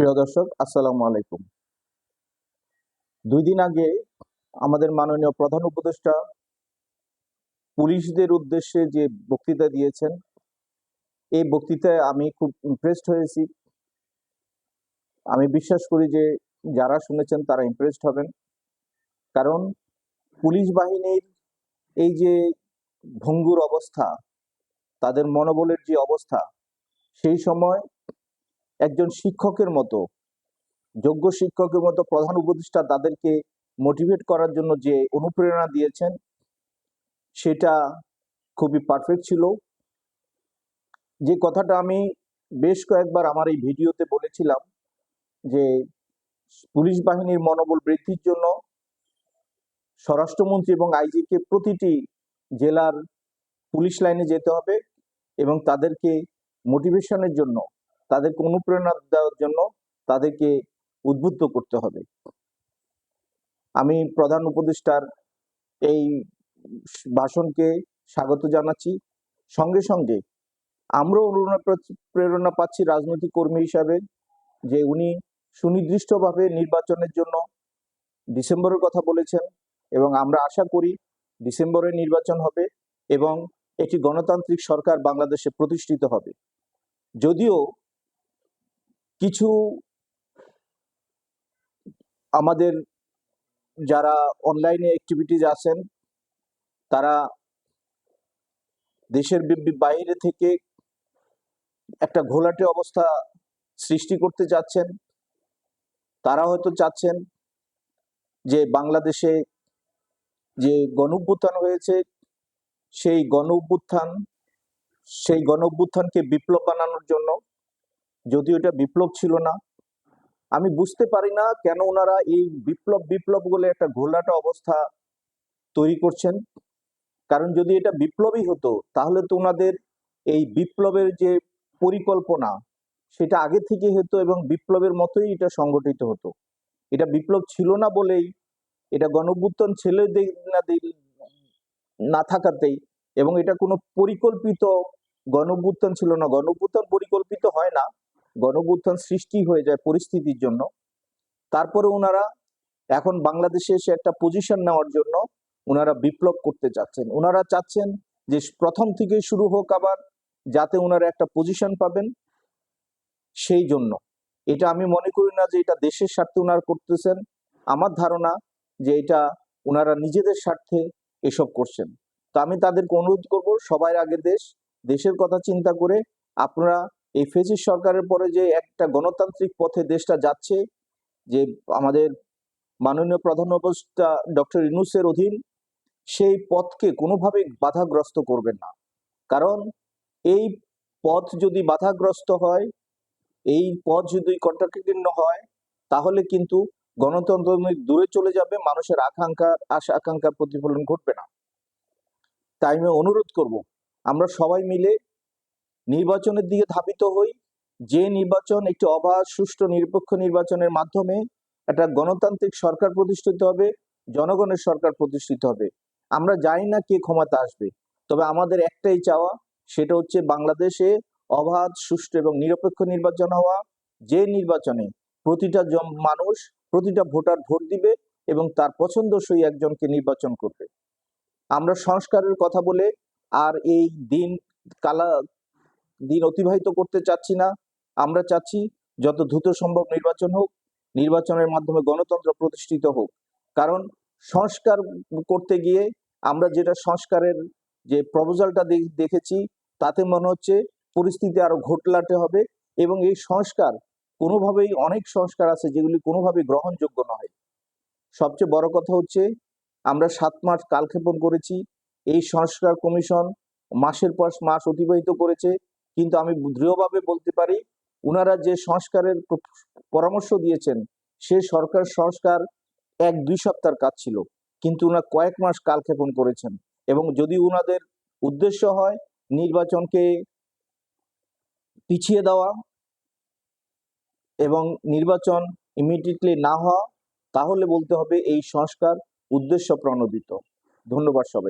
প্রিয় দর্শক, আসসালামু আলাইকুম। দুই দিন আগে আমাদের মাননীয় প্রধান উপদেষ্টা পুলিশদের উদ্দেশ্যে যে বক্তৃতা দিয়েছেন, এই বক্তৃতায় আমি খুব ইমপ্রেসড হয়েছি। আমি বিশ্বাস করি যে যারা শুনেছেন তারা ইমপ্রেসড হবেন। কারণ পুলিশ বাহিনীর এই যে ভঙ্গুর অবস্থা, তাদের মনোবলের যে অবস্থা, সেই সময় একজন শিক্ষকের মতো, যোগ্য শিক্ষকের মতো প্রধান উপদেষ্টা তাদেরকে মোটিভেট করার জন্য যে অনুপ্রেরণা দিয়েছেন, সেটা খুবই পারফেক্ট ছিল। যে কথাটা আমি বেশ কয়েকবার আমার এই ভিডিওতে বলেছিলাম যে, পুলিশ বাহিনীর মনোবল বৃদ্ধির জন্য স্বরাষ্ট্রমন্ত্রী এবং আইজিকে প্রতিটি জেলার পুলিশ লাইনে যেতে হবে এবং তাদেরকে মোটিভেশনের জন্য তাদেরকে অনুপ্রেরণা দেওয়ার জন্য তাদেরকে উদ্বুদ্ধ করতে হবে। আমি প্রধান উপদেষ্টার এই ভাষণকে স্বাগত জানাচ্ছি। সঙ্গে সঙ্গে আমরাও প্রেরণা পাচ্ছি রাজনৈতিক কর্মী হিসাবে যে উনি সুনির্দিষ্টভাবে নির্বাচনের জন্য ডিসেম্বরের কথা বলেছেন এবং আমরা আশা করি ডিসেম্বরে নির্বাচন হবে এবং একটি গণতান্ত্রিক সরকার বাংলাদেশে প্রতিষ্ঠিত হবে। যদিও কিছু আমাদের যারা অনলাইনে অ্যাক্টিভিটিজ আছেন, তারা দেশের বাইরে থেকে একটা ঘোলাটে অবস্থা সৃষ্টি করতে চাচ্ছেন। তারা হয়তো চাচ্ছেন যে বাংলাদেশে যে গণ হয়েছে, সেই গণ সেই গণ বিপ্লব বানানোর জন্য যদিও এটা বিপ্লব ছিল না, আমি বুঝতে পারি না কেন ওনারা এই বিপ্লব বিপ্লব বলে একটা ঘোলাটা অবস্থা তৈরি করছেন। কারণ যদি এটা বিপ্লবই হতো, তাহলে তো ওনাদের এই বিপ্লবের যে পরিকল্পনা, সেটা আগে থেকে হতো এবং বিপ্লবের মতোই এটা সংগঠিত হতো। এটা বিপ্লব ছিল না বলেই, এটা গণভ্যুত্থান ছেলে না থাকাতেই এবং এটা কোনো পরিকল্পিত গণভ্যুত্থান ছিল না। গণভ্যুত্থান পরিকল্পিত হয় না গণভ্যুত্থান সৃষ্টি হয়ে যায় পরিস্থিতির জন্য। তারপরে ওনারা এখন বাংলাদেশে এসে একটা পজিশন নেওয়ার জন্য ওনারা বিপ্লব করতে চাচ্ছেন। ওনারা চাচ্ছেন যে প্রথম থেকে শুরু হোক আবার, যাতে ওনারা একটা পজিশন পাবেন সেই জন্য। এটা আমি মনে করি না যে এটা দেশের স্বার্থে ওনারা করতেছেন। আমার ধারণা যে এটা ওনারা নিজেদের স্বার্থে এসব করছেন। তো আমি তাদেরকে অনুরোধ করব সবার আগে দেশ, দেশের কথা চিন্তা করে আপনারা এই ফেসিস সরকারের পরে যে একটা গণতান্ত্রিক পথে দেশটা যাচ্ছে, যে আমাদের মাননীয় প্রধান উপদেষ্টা ডক্টর ইনুসের অধীন, সেই পথকে কোনোভাবে বাধাগ্রস্ত করবেন না। কারণ এই পথ যদি বাধাগ্রস্ত হয়, এই পথ যদি কন্ট্রাকীর্ণ হয়, তাহলে কিন্তু গণতন্ত্র দূরে চলে যাবে, মানুষের আকাঙ্ক্ষা, আশা আকাঙ্ক্ষার প্রতিফলন ঘটবে না। তাই আমি অনুরোধ করব, আমরা সবাই মিলে নির্বাচনের দিকে ধাবিত হই। যে নির্বাচন একটি অবাধ, সুষ্ঠু, নিরপেক্ষ নির্বাচনের মাধ্যমে একটা গণতান্ত্রিক সরকার প্রতিষ্ঠিত হবে, জনগণের সরকার প্রতিষ্ঠিত হবে। আমরা জানি না কে ক্ষমতা আসবে। তবে আমাদের একটাই চাওয়া, সেটা হচ্ছে বাংলাদেশে অবাধ, সুষ্ঠু এবং নিরপেক্ষ নির্বাচন হওয়া। যে নির্বাচনে প্রতিটা মানুষ, প্রতিটা ভোটার ভোট দিবে এবং তার পছন্দসই একজনকে নির্বাচন করবে। আমরা সংস্কারের কথা বলে আর এই দিন কালা দিন অতিবাহিত করতে চাচ্ছি না। আমরা চাচ্ছি যত দ্রুত সম্ভব নির্বাচন হোক, নির্বাচনের মাধ্যমে গণতন্ত্র প্রতিষ্ঠিত হোক। কারণ সংস্কার করতে গিয়ে আমরা যেটা সংস্কারের যে প্রপোজালটা দেখেছি, তাতে মনে হচ্ছে পরিস্থিতি আরও ঘটলাটে হবে এবং এই সংস্কার কোনোভাবেই অনেক সংস্কার আছে যেগুলি কোনোভাবেই গ্রহণযোগ্য নয়। সবচেয়ে বড় কথা হচ্ছে আমরা সাত মাস কালক্ষেপণ করেছি। এই সংস্কার কমিশন মাসের পর মাস অতিবাহিত করেছে। কিন্তু আমি দৃঢ়ভাবে বলতে পারি, উনারা যে সংস্কারের পরামর্শ দিয়েছেন, সে সরকার, সংস্কার এক দুই সপ্তাহের কাজ ছিল। কিন্তু ওনারা কয়েক মাস কালক্ষেপণ করেছেন এবং যদি উনাদের উদ্দেশ্য হয় নির্বাচনকে পিছিয়ে দেওয়া এবং নির্বাচন ইমিডিয়েটলি না হওয়া, তাহলে বলতে হবে এই সংস্কার উদ্দেশ্য প্রণোদিত। ধন্যবাদ সবাই